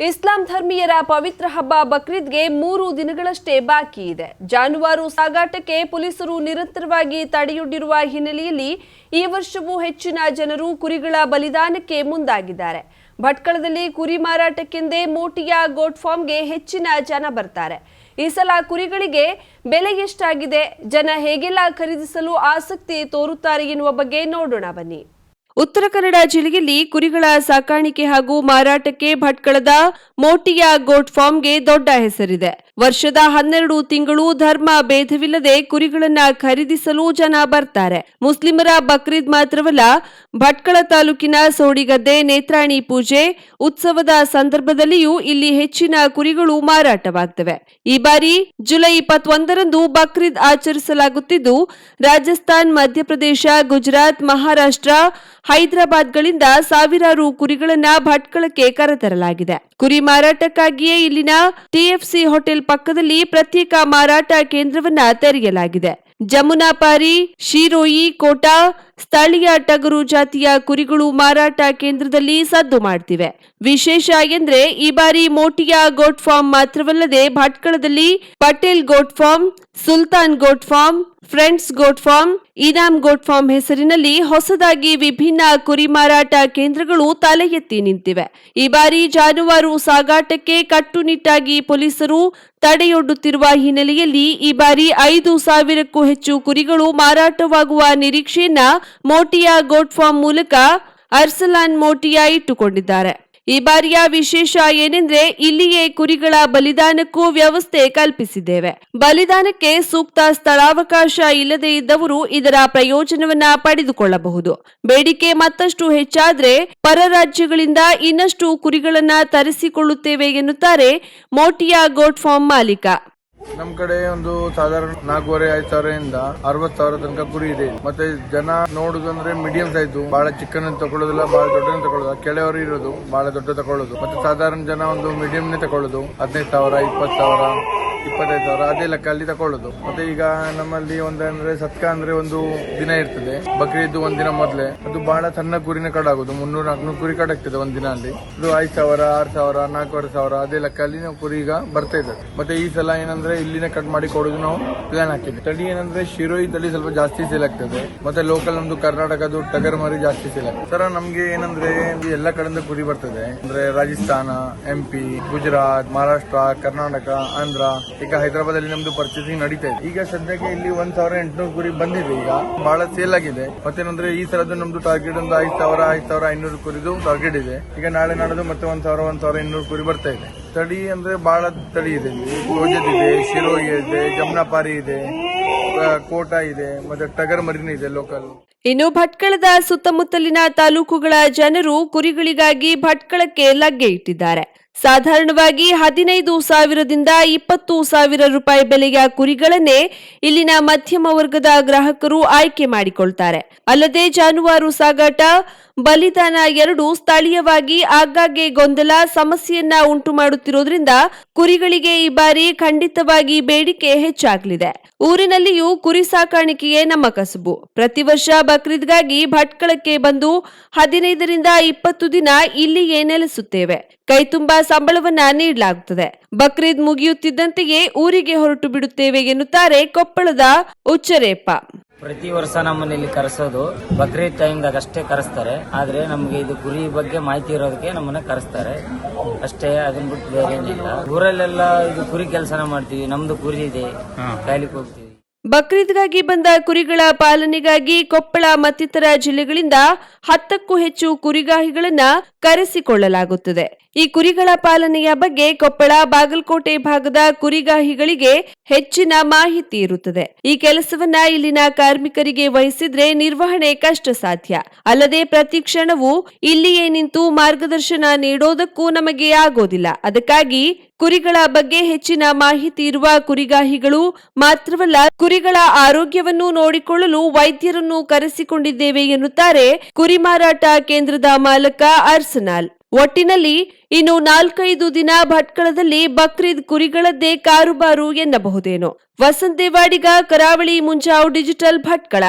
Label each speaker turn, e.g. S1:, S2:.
S1: ಇಸ್ಲಾಂ ಧರ್ಮೀಯರ ಪವಿತ್ರ ಹಬ್ಬ ಬಕ್ರೀದ್ಗೆ ಮೂರು ದಿನಗಳಷ್ಟೇ ಬಾಕಿ ಇದೆ. ಜಾನುವಾರು ಸಾಗಾಟಕ್ಕೆ ಪೊಲೀಸರು ನಿರಂತರವಾಗಿ ತಡೆಯೊಡ್ಡಿರುವ ಹಿನ್ನೆಲೆಯಲ್ಲಿ ಈ ವರ್ಷವೂ ಹೆಚ್ಚಿನ ಜನರು ಕುರಿಗಳ ಬಲಿದಾನಕ್ಕೆ ಮುಂದಾಗಿದ್ದಾರೆ. ಭಟ್ಕಳದಲ್ಲಿ ಕುರಿ ಮಾರಾಟಕ್ಕೆಂದೇ ಮೋಟಿಯ ಗೋಟ್ ಫಾರ್ಮ್ಗೆ ಹೆಚ್ಚಿನ ಜನ ಬರ್ತಾರೆ. ಈ ಸಲ ಕುರಿಗಳಿಗೆ ಬೆಲೆ ಎಷ್ಟಾಗಿದೆ, ಜನ ಹೇಗೆಲ್ಲ ಖರೀದಿಸಲು ಆಸಕ್ತಿ ತೋರುತ್ತಾರೆ ಎನ್ನುವ ಬಗ್ಗೆ ನೋಡೋಣ ಬನ್ನಿ. ಉತ್ತರ ಕನ್ನಡ ಜಿಲ್ಲೆಯಲ್ಲಿ ಕುರಿಗಳ ಸಾಕಾಣಿಕೆ ಹಾಗೂ ಮಾರಾಟಕ್ಕೆ ಭಟ್ಕಳದ ಮೋಟಿಯಾ ಗೋಟ್ ಫಾರ್ಮ್ಗೆ ದೊಡ್ಡ ಹೆಸರಿದೆ. ವರ್ಷದ ಹನ್ನೆರಡು ತಿಂಗಳು ಧರ್ಮ ಭೇದವಿಲ್ಲದೆ ಕುರಿಗಳನ್ನ ಖರೀದಿಸಲು ಜನ ಬರ್ತಾರೆ. ಮುಸ್ಲಿಮರ ಬಕ್ರೀದ್ ಮಾತ್ರವಲ್ಲ, ಭಟ್ಕಳ ತಾಲೂಕಿನ ಸೋಡಿಗದ್ದೆ ನೇತ್ರಾಣಿ ಪೂಜೆ ಉತ್ಸವದ ಸಂದರ್ಭದಲ್ಲಿಯೂ ಇಲ್ಲಿ ಹೆಚ್ಚಿನ ಕುರಿಗಳು ಮಾರಾಟವಾಗ್ತವೆ. ಈ ಬಾರಿ ಜುಲೈ ಇಪ್ಪತ್ತೊಂದರಂದು ಬಕ್ರೀದ್ ಆಚರಿಸಲಾಗುತ್ತಿದ್ದು, ರಾಜಸ್ಥಾನ್, ಮಧ್ಯಪ್ರದೇಶ, ಗುಜರಾತ್, ಮಹಾರಾಷ್ಟ್ರ, ಹೈದರಾಬಾದ್ಗಳಿಂದ ಸಾವಿರಾರು ಕುರಿಗಳನ್ನ ಭಟ್ಕಳಕ್ಕೆ ಕರೆತರಲಾಗಿದೆ. ಕುರಿ ಮಾರಾಟಕ್ಕಾಗಿಯೇ ಇಲ್ಲಿನ ಟಿಎಫ್ಸಿ ಹೋಟೆಲ್ ಪಕ್ಕದಲ್ಲಿ ಪ್ರತ್ಯೇಕ ಮಾರಾಟ ಕೇಂದ್ರವನ್ನ ತೆರೆಯಲಾಗಿದೆ. ಜಮುನಾಪಾರಿ, ಶಿರೋಯಿ, ಕೋಟಾ ಸ್ಥಳೀಯ ಟಗರು ಜಾತಿಯ ಕುರಿಗಳು ಮಾರಾಟ ಕೇಂದ್ರದಲ್ಲಿ ಸದ್ದು ಮಾಡ್ತಿವೆ. ವಿಶೇಷ ಎಂದ್ರೆ ಈ ಬಾರಿ ಮೋಟಿಯಾ ಗೋಟ್ ಫಾರ್ಮ್ ಮಾತ್ರವಲ್ಲದೆ ಭಟ್ಕಳದಲ್ಲಿ Patel goat farm, Sultan goat farm friends goat farm, Inam goat farm ಹೆಸರಿನಲ್ಲಿ ಹೊಸದಾಗಿ ವಿಭಿನ್ನ ಕುರಿ ಮಾರಾಟ ಕೇಂದ್ರಗಳು ತಲೆ ಎತ್ತಿ ನಿಂತಿವೆ. ಈ ಬಾರಿ ಜಾನುವಾರು ಸಾಗಾಟಕ್ಕೆ ಕಟ್ಟುನಿಟ್ಟಾಗಿ ಪೊಲೀಸರು ತಡೆಯೊಡ್ಡುತ್ತಿರುವ ಹಿನ್ನೆಲೆಯಲ್ಲಿ ಈ ಬಾರಿ ಐದು ಸಾವಿರಕ್ಕೂ ಹೆಚ್ಚು ಕುರಿಗಳು ಮಾರಾಟವಾಗುವ ನಿರೀಕ್ಷೆಯನ್ನ ಮೋಟಿಯಾ ಗೋಟ್ ಫಾರ್ಮ್ ಮೂಲಕ ಅರ್ಸಲಾನ್ ಮೋಟಿಯಾ ಇಟ್ಟುಕೊಂಡಿದ್ದಾರೆ. ಈ ಬಾರಿಯ ವಿಶೇಷ ಏನೆಂದ್ರೆ ಇಲ್ಲಿಯೇ ಕುರಿಗಳ ಬಲಿದಾನಕ್ಕೂ ವ್ಯವಸ್ಥೆ ಕಲ್ಪಿಸಿದ್ದೇವೆ. ಬಲಿದಾನಕ್ಕೆ ಸೂಕ್ತ ಸ್ಥಳಾವಕಾಶ ಇಲ್ಲದೆ ಇದ್ದವರು ಇದರ ಪ್ರಯೋಜನವನ್ನ ಪಡೆದುಕೊಳ್ಳಬಹುದು. ಬೇಡಿಕೆ ಮತ್ತಷ್ಟು ಹೆಚ್ಚಾದ್ರೆ ಪರ ರಾಜ್ಯಗಳಿಂದ ಇನ್ನಷ್ಟು ಕುರಿಗಳನ್ನ ತರಿಸಿಕೊಳ್ಳುತ್ತೇವೆ ಎನ್ನುತ್ತಾರೆ ಮೋಟಿಯಾ ಗೋಟ್ ಫಾರ್ಮ್ ಮಾಲೀಕ.
S2: ನಮ್ ಕಡೆ ಒಂದು ಸಾಧಾರಣ ನಾಲ್ಕೂವರೆ, ಐದು ಸಾವಿರದಿಂದ ಅರವತ್ ಸಾವಿರ ತನಕ ಕುರಿ ಇದೆ ಮತ್ತೆ ಜನ ನೋಡುದಂದ್ರೆ ಮೀಡಿಯಂ ಸೈಜ್ ಬಹಳ ಚಿಕ್ಕನ್ ತಗೊಳ್ಳೋದಿಲ್ಲ ಬಹಳ ದೊಡ್ಡ ತಗೊಳ್ಳೋದು ಕೆಳವರು ಇರೋದು ಬಹಳ ದೊಡ್ಡ ತಗೊಳ್ಳೋದು ಮತ್ತೆ ಸಾಧಾರಣ ಜನ ಒಂದು ಮೀಡಿಯಂನೇ ತಗೊಳ್ಳೋದು ಹದಿನೈದು ಸಾವಿರ, ಇಪ್ಪತ್ತು ಸಾವಿರ. ಇಪ್ಪತ್ತೈದು ಸಾವಿರ ಅದೇ ಲೆಕ್ಕ ಅಲ್ಲಿ ತಕೊಳ್ಳೋದು. ಮತ್ತೆ ಈಗ ನಮ್ಮಲ್ಲಿ ಒಂದಂದ್ರೆ ಸತ್ಕ ಅಂದ್ರೆ ಒಂದು ದಿನ ಇರ್ತದೆ. ಬಕ್ರೀದ್ ಒಂದ್ ದಿನ ಮೊದ್ಲೆ. ಅದು ಬಹಳ ಸಣ್ಣ ಕುರಿನ ಆಗುದು. ಮುನ್ನೂರ ನಾಲ್ಕುನೂರು ಕುರಿ ಕಡಾಗ್ತದೆ ಒಂದ್ ದಿನ ಅಲ್ಲಿ. ಅದು ಐದು ಸಾವಿರ, ಆರು ಸಾವಿರ, ನಾಲ್ಕೂವರೆ ಸಾವಿರ ಅದೇ ಲೆಕ್ಕ ಅಲ್ಲಿ ನಾವು ಕುರಿ ಈಗ ಬರ್ತಾ ಇದ್ದಾರೆ ಮತ್ತೆ ಈ ಸಲ ಏನಂದ್ರೆ ಇಲ್ಲಿನ ಕಟ್ ಮಾಡಿ ಕೊಡೋದು ನಾವು ಪ್ಲಾನ್ ಹಾಕಿದ್ವಿ. ತಳಿ ಏನಂದ್ರೆ ಶಿರೋಯಿ ತಳಿ ಸ್ವಲ್ಪ ಜಾಸ್ತಿ ಸೇಲ್ ಆಗ್ತದೆ. ಮತ್ತೆ ಲೋಕಲ್ ನಮ್ದು ಕರ್ನಾಟಕದ್ದು ಟಗರ್ ಮರಿ ಜಾಸ್ತಿ ಸೇಲ್ ಆಗ್ತದೆ. ಸರ್ ನಮ್ಗೆ ಏನಂದ್ರೆ ಇದು ಎಲ್ಲ ಕಡೆಯಿಂದ ಕುರಿ ಬರ್ತದೆ. ಅಂದ್ರೆ ರಾಜಸ್ಥಾನ ಎಂಪಿ ಗುಜರಾತ್, ಮಹಾರಾಷ್ಟ್ರ, ಕರ್ನಾಟಕ, ಆಂಧ್ರ. ಈಗ ಹೈದರಾಬಾದ್ ಅಲ್ಲಿ ನಮ್ದು ಪರ್ಚೇಸಿಂಗ್ ನಡೀತಾ ಇದೆ. ಈಗ ಸದ್ಯಕ್ಕೆ ಇಲ್ಲಿ ಒಂದ್ ಸಾವಿರ ಎಂಟುನೂರು ಕುರಿ ಬಂದಿದೆ ಈಗ. ಬಹಳ ಸೇಲ್ ಆಗಿದೆ. ಮತ್ತೇನಂದ್ರೆ ಈ ಸಲದ್ದು ನಮ್ದು ಟಾರ್ಗೆಟ್ ಒಂದು ಐದು ಸಾವಿರ ಐದು ಸಾವಿರ ಐನೂರು ಕುರಿದು ಟಾರ್ಗೆಟ್ ಇದೆ. ಈಗ ನಾಳೆ ನಾಡೋದು ಮತ್ತೆ ಒಂದ್ ಸಾವಿರ ಒಂದ್ ಸಾವಿರ ಇನ್ನೂರು ಕುರಿ ಬರ್ತಾ ಇದೆ. ತಳಿ ಅಂದ್ರೆ ಬಹಳ ತಡಿ ಇದೆ. ಗೋಜದ್ ಇದೆ, ಶಿರೋಯಿ ಇದೆ, ಜಮ್ನಾಪಾರಿ ಇದೆ ಕೋಟಾ ಇದೆ, ಮತ್ತೆ ಟಗರ್ ಮರಿನೂ ಇದೆ ಲೋಕಲ್
S1: ಇನ್ನು ಭಟ್ಕಳದ ಸುತ್ತಮುತ್ತಲಿನ ತಾಲೂಕುಗಳ ಜನರು ಕುರಿಗಳಿಗಾಗಿ ಭಟ್ಕಳಕ್ಕೆ ಲಗ್ಗೆ ಇಟ್ಟಿದ್ದಾರೆ. ಸಾಧಾರಣವಾಗಿ ಹದಿನೈದು ಸಾವಿರದಿಂದ ಇಪ್ಪತ್ತು ಸಾವಿರ ರೂಪಾಯಿ ಬೆಲೆಯ ಕುರಿಗಳನ್ನೇ ಇಲ್ಲಿನ ಮಧ್ಯಮ ವರ್ಗದ ಗ್ರಾಹಕರು ಆಯ್ಕೆ ಮಾಡಿಕೊಳ್ತಾರೆ. ಅಲ್ಲದೆ ಜಾನುವಾರು ಸಾಗಾಟ ಬಲಿದಾನ ಎರಡು ಸ್ಥಳೀಯವಾಗಿ ಆಗಾಗ್ಗೆ ಗೊಂದಲ, ಸಮಸ್ಯೆಯನ್ನ ಉಂಟು ಮಾಡುತ್ತಿರುವುದರಿಂದ ಕುರಿಗಳಿಗೆ ಈ ಬಾರಿ ಖಂಡಿತವಾಗಿ ಬೇಡಿಕೆ ಹೆಚ್ಚಾಗಲಿದೆ. ಊರಿನಲ್ಲಿಯೂ ಕುರಿ ಸಾಕಾಣಿಕೆಯೇ ನಮ್ಮ ಕಸುಬು. ಪ್ರತಿ ವರ್ಷ ಬಕ್ರೀದ್ಗಾಗಿ ಭಟ್ಕಳಕ್ಕೆ ಬಂದು ಹದಿನೈದರಿಂದ ಇಪ್ಪತ್ತು ದಿನ ಇಲ್ಲಿಯೇ ನೆಲೆಸುತ್ತೇವೆ. ಕೈತುಂಬಾ ಸಂಬಳವನ್ನ ನೀಡಲಾಗುತ್ತದೆ. ಬಕ್ರೀದ್ ಮುಗಿಯುತ್ತಿದ್ದಂತೆಯೇ ಊರಿಗೆ ಹೊರಟು ಬಿಡುತ್ತೇವೆ ಎನ್ನುತ್ತಾರೆ ಕೊಪ್ಪಳದ ಉಚ್ಚರೇಪ್ಪ.
S3: ಪ್ರತಿ ವರ್ಷ ನಮ್ಮನ್ನ ಇಲ್ಲಿ ಕರೆಸೋದು. ಬಕ್ರೀದ್ ಟೈಮ್ದಾಗ ಅಷ್ಟೇ ಕರೆಸ್ತಾರೆ. ಆದ್ರೆ ನಮ್ಗೆ ಇದು ಗುರಿ ಬಗ್ಗೆ ಮಾಹಿತಿ ಇರೋದಕ್ಕೆ ನಮ್ಮನ್ನ ಕರೆಸ್ತಾರೆ. ಅಷ್ಟೇ ಅದನ್ನ ಬಿಟ್ಟು ಬೇರೆ ಏನಿಲ್ಲ. ಊರಲ್ಲೆಲ್ಲ ಇದು ಕುರಿ ಕೆಲಸನ ಮಾಡ್ತೀವಿ. ನಮ್ದು ಕುರಿ ಇದೆ. ಕಾಯ್ಲಿಕ್ಕೆ ಹೋಗ್ತೀವಿ.
S1: ಬಕ್ರೀದ್ಗಾಗಿ ಬಂದ ಕುರಿಗಳ ಪಾಲನೆಗಾಗಿ ಕೊಪ್ಪಳ ಮತ್ತಿತರ ಜಿಲ್ಲೆಗಳಿಂದ ಹತ್ತಕ್ಕೂ ಹೆಚ್ಚು ಕುರಿಗಾಹಿಗಳನ್ನ ಕರೆಸಿಕೊಳ್ಳಲಾಗುತ್ತದೆ. ಈ ಕುರಿಗಳ ಪಾಲನೆಯ ಬಗ್ಗೆ ಕೊಪ್ಪಳ, ಬಾಗಲಕೋಟೆ ಭಾಗದ ಕುರಿಗಾಹಿಗಳಿಗೆ ಹೆಚ್ಚಿನ ಮಾಹಿತಿ ಇರುತ್ತದೆ. ಈ ಕೆಲಸವನ್ನ ಇಲ್ಲಿನ ಕಾರ್ಮಿಕರಿಗೆ ವಹಿಸಿದ್ರೆ ನಿರ್ವಹಣೆ ಕಷ್ಟ ಸಾಧ್ಯ ಅಲ್ಲದೆ ಪ್ರತಿ ಕ್ಷಣವೂ ಇಲ್ಲಿಯೇ ನಿಂತು ಮಾರ್ಗದರ್ಶನ ನೀಡೋದಕ್ಕೂ ನಮಗೆ ಆಗೋದಿಲ್ಲ. ಅದಕ್ಕಾಗಿ ಕುರಿಗಳ ಬಗ್ಗೆ ಹೆಚ್ಚಿನ ಮಾಹಿತಿ ಇರುವ ಕುರಿಗಾಹಿಗಳು ಮಾತ್ರವಲ್ಲ, ಕುರಿಗಳ ಆರೋಗ್ಯವನ್ನು ನೋಡಿಕೊಳ್ಳಲು ವೈದ್ಯರನ್ನು ಕರೆಸಿಕೊಂಡಿದ್ದೇವೆ ಎನ್ನುತ್ತಾರೆ ಕುರಿ ಮಾರಾಟ ಕೇಂದ್ರದ ಮಾಲಕ ಒಟ್ಟಿನಲ್ಲಿ ಇನ್ನು ನಾಲ್ಕೈದು ದಿನ ಭಟ್ಕಳದಲ್ಲಿ ಬಕ್ರೀದ್ ಕುರಿಗಳದ್ದೇ ಕಾರುಬಾರು ಎನ್ನಬಹುದೇನೋ. ವಸಂತೇವಾಡಿಗ ಕರಾವಳಿ ಮುಂಜಾವ್ ಡಿಜಿಟಲ್ ಭಟ್ಕಳ.